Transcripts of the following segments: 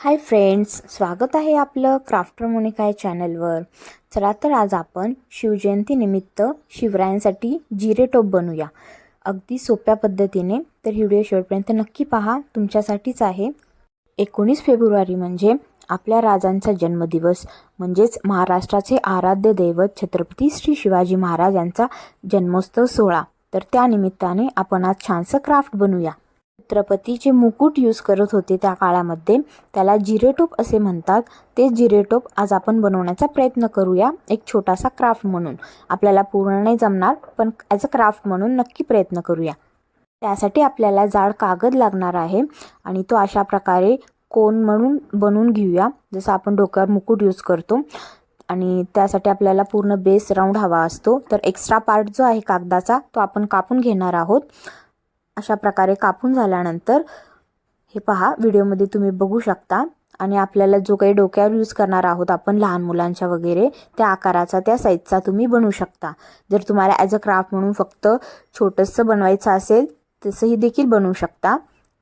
Hi friends स्वागत आहे आपलं क्राफ्टर मोनिका या चॅनलवर. चला तर आज आपण शिवजयंतीनिमित्त शिवरायांसाठी जिरे टोप बनवूया. अगदी सोप्या पद्धतीने तर व्हिडिओ शेवटपर्यंत नक्की पहा. तुमच्यासाठीच आहे. एकोणीस फेब्रुवारी म्हणजे आपल्या राजांचा जन्मदिवस म्हणजेच महाराष्ट्राचे आराध्य दैवत छत्रपती श्री शिवाजी महाराज यांचा जन्मोत्सव सोहळा. तर त्यानिमित्ताने आपण आज छानसं क्राफ्ट बनवूया. छत्रपती जे मुकुट यूज करत होते त्या काळामध्ये त्याला जिरेटोप असे म्हणतात. ते जिरेटोप आज आपण बनवण्याचा प्रयत्न करूया एक छोटासा क्राफ्ट म्हणून. आपल्याला पूर्ण नाही जमणार पण ॲज अ क्राफ्ट म्हणून नक्की प्रयत्न करूया. त्यासाठी आपल्याला जाड कागद लागणार आहे आणि तो अशा प्रकारे कोन म्हणून बनवून घेऊया. जसं आपण डोक्यावर मुकुट यूज करतो आणि त्यासाठी आपल्याला पूर्ण बेस राऊंड हवा असतो. तर एक्स्ट्रा पार्ट जो आहे कागदाचा तो आपण कापून घेणार आहोत. अशा प्रकारे कापून झाल्यानंतर हे पहा व्हिडिओमध्ये तुम्ही बघू शकता. आणि आपल्याला जो काही डोक्यावर यूज करणार आहोत आपण लहान मुलांच्या वगैरे त्या आकाराचा त्या साईजचा तुम्ही बनवू शकता. जर तुम्हाला ॲज अ क्राफ्ट म्हणून फक्त छोटंसं बनवायचं असेल तसंही देखील बनवू शकता.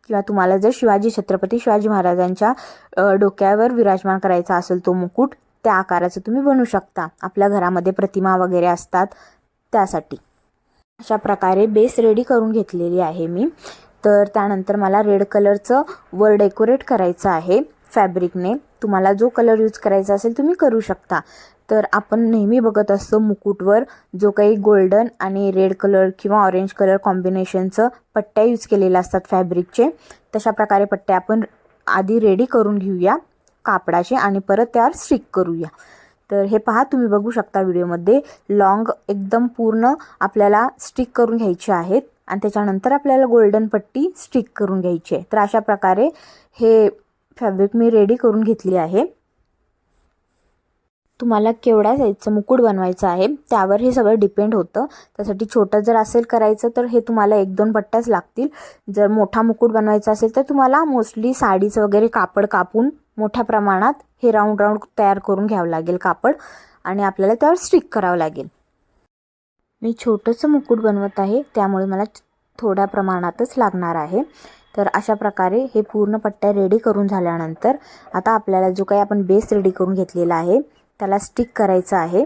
किंवा तुम्हाला जर शिवाजी छत्रपती शिवाजी महाराजांच्या डोक्यावर विराजमान करायचा असेल तो मुकुट त्या आकाराचं तुम्ही बनवू शकता. आपल्या घरामध्ये प्रतिमा वगैरे असतात त्यासाठी. अशा प्रकारे बेस रेडी करून घेतलेली आहे मी. तर त्यानंतर मला रेड कलरचं वर डेकोरेट करायचं आहे फॅब्रिकने तुम्हाला जो कलर यूज करायचा असेल तुम्ही करू शकता. तर आपण नेहमी बघत असतो मुकुटवर जो काही गोल्डन आणि रेड कलर किंवा ऑरेंज कलर कॉम्बिनेशनचं पट्ट्या यूज केलेल्या असतात फॅब्रिकचे तशा प्रकारे पट्ट्या आपण आधी रेडी करून घेऊया कापडाचे आणि परत त्यावर स्टिक करूया. तर हे पहा तुम्ही बघू शकता व्हिडिओमध्ये लॉंग एकदम पूर्ण आपल्याला स्टिक करून घ्यायचे आहेत आणि त्याच्यानंतर आपल्याला गोल्डन पट्टी स्टिक करून घ्यायची आहे. तर अशा प्रकारे हे फॅब्रिक मी रेडी करून घेतली आहे. तुम्हाला केवढ्या साईजचं मुकुट बनवायचं आहे त्यावर हे सगळं डिपेंड होतं. त्यासाठी छोटं जर असेल करायचं तर हे तुम्हाला एक दोन पट्ट्याच लागतील. जर मोठा मुकुट बनवायचा असेल तर तुम्हाला मोस्टली साडीचं वगैरे कापड कापून मोठ्या प्रमाणात हे राऊंड राऊंड तयार करून घ्यावं लागेल कापड आणि आपल्याला त्यावर स्टिक करावं लागेल. मी छोटंसं मुकुट बनवत आहे त्यामुळे मला थोड्या प्रमाणातच लागणार आहे. तर अशा प्रकारे हे पूर्ण पट्ट्या रेडी करून झाल्यानंतर आता आपल्याला जो काही आपण बेस रेडी करून घेतलेला आहे त्याला स्टिक करायचं आहे.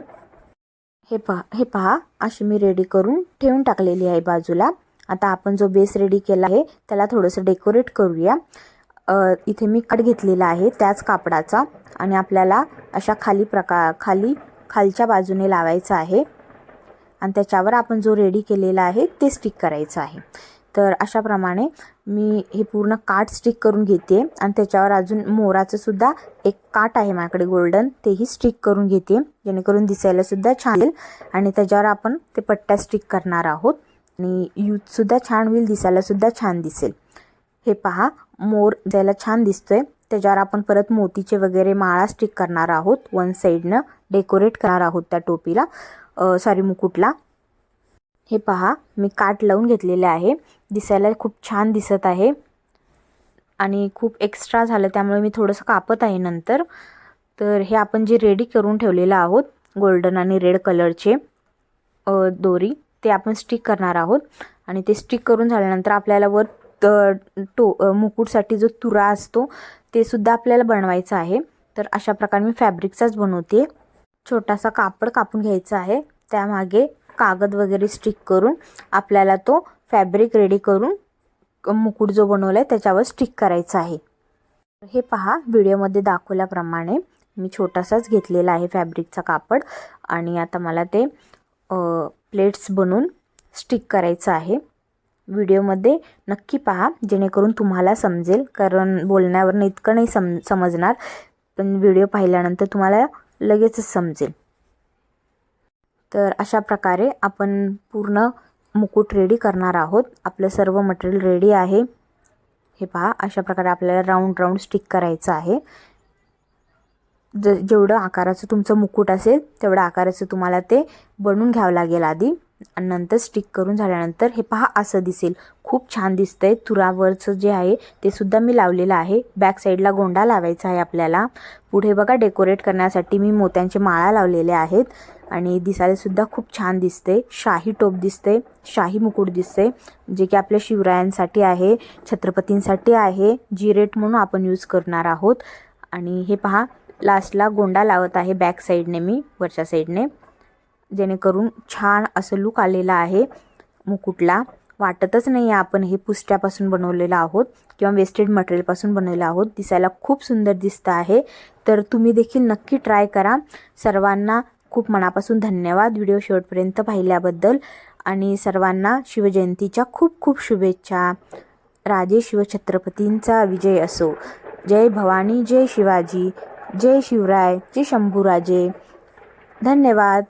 हे पहा हे पहा अशी मी रेडी करून ठेवून टाकलेली आहे बाजूला. आता आपण जो बेस रेडी केला आहे त्याला थोडंसं डेकोरेट करूया. इथे मी कट घेतलेला आहे त्याच कापडाचा आणि आपल्याला अशा खाली प्रकार खाली खालच्या बाजूने लावायचं आहे. आणि त्याच्यावर आपण जो रेडी केलेला आहे ते स्टिक करायचं आहे. तर अशाप्रमाणे मी हे पूर्ण काठ स्टिक करून घेते आणि त्याच्यावर अजून मोराचं सुद्धा एक काठ आहे माझ्याकडे गोल्डन तेही स्टिक करून घेते. जेणेकरून दिसायला सुद्धा छान येईल आणि त्याच्यावर आपण ते पट्ट्या स्टिक करणार आहोत. आणि यूजसुद्धा छान होईल दिसायला सुद्धा छान दिसेल. हे पहा मोर द्यायला छान दिसतोय त्याच्यावर आपण परत मोतीचे वगैरे माळा स्टिक करणार आहोत. वन साईडनं डेकोरेट करणार आहोत त्या टोपीला. सॉरी मुकुटला. हे पहा मी काठ लावून घेतलेले आहे. दिसायला खूप छान दिसत आहे. आणि खूप एक्स्ट्रा झालं त्यामुळे मी थोडंसं कापत आहे नंतर. तर हे आपण जे रेडी करून ठेवलेलं आहोत गोल्डन आणि रेड कलरचे दोरी ते आपण स्टिक करणार आहोत. आणि ते स्टिक करून झाल्यानंतर आपल्याला वर त- टो मुकुटसाठी जो तुरा असतो ते सुद्धा आपल्याला बनवायचा आहे. तर अशा प्रकारे मी फॅब्रिकचाच बनवते. छोटासा कापड कापून घ्यायचा आहे. त्यामागे कागद वगैरे स्टिक करून आपल्याला तो फॅब्रिक रेडी करून मुकुट जो बनवला आहे त्याच्यावर स्टिक करायचा आहे. हे पहा व्हिडिओमध्ये दाखवल्याप्रमाणे मी छोटासाच घेतलेला आहे फॅब्रिकचा कापड. आणि आता मला ते प्लेट्स बनवून स्टिक करायचं आहे. व्हिडिओमध्ये नक्की पहा जेणेकरून तुम्हाला समजेल. कारण बोलण्यावरनं इतकं नाही सम समजणार. पण व्हिडिओ पाहिल्यानंतर तुम्हाला लगेचच समजेल. तर अशा प्रकारे आपण पूर्ण मुकुट रेडी करणार आहोत. आपलं सर्व मटेरियल रेडी आहे. हे पहा अशा प्रकारे आपल्याला राऊंड राऊंड स्टिक करायचं आहे. ज जेवढं आकाराचं तुमचं मुकुट असेल तेवढं आकाराचं तुम्हाला ते बनवून घ्यावं लागेल आधी. आणि नंतर स्टिक करून झाल्यानंतर हे पहा असं दिसेल. खूप छान दिसतंय. तुरावरचं जे आहे ते सुद्धा मी लावलेलं आहे. बॅक साईडला गोंडा लावायचा आहे आपल्याला. पुढे बघा डेकोरेट करण्यासाठी मी मोत्यांचे माळा लावलेल्या आहेत. आणि दिसायला सुद्धा खूप छान दिसते शाही टोप दिसते शाही मुकुट दिसते जे की आपल्या शिवरायांसाठी आहे छत्रपतींसाठी आहे. जिरेट म्हणून आपण यूज करणार आहोत. आणि हे पहा लास्टला गोंडा लावत आहे बॅक साईडने मी वरच्या साईडने जेणेकरून छान असं लुक आलेला आहे. मुकुटला वाटतच नाही आहे आपण हे पुष्ट्यापासून बनवलेलं आहोत किंवा वेस्टेड मटेरियलपासून बनवलेलं आहोत. दिसायला खूप सुंदर दिसतं आहे. तर तुम्ही देखील नक्की ट्राय करा. सर्वांना खूप मनापासून धन्यवाद व्हिडिओ शेवटपर्यंत पाहिल्याबद्दल. आणि सर्वांना शिवजयंतीच्या खूप खूप शुभेच्छा. राजे शिवछत्रपतींचा विजय असो. जय भवानी जय शिवाजी जय शिवराय जय शंभूराजे. धन्यवाद.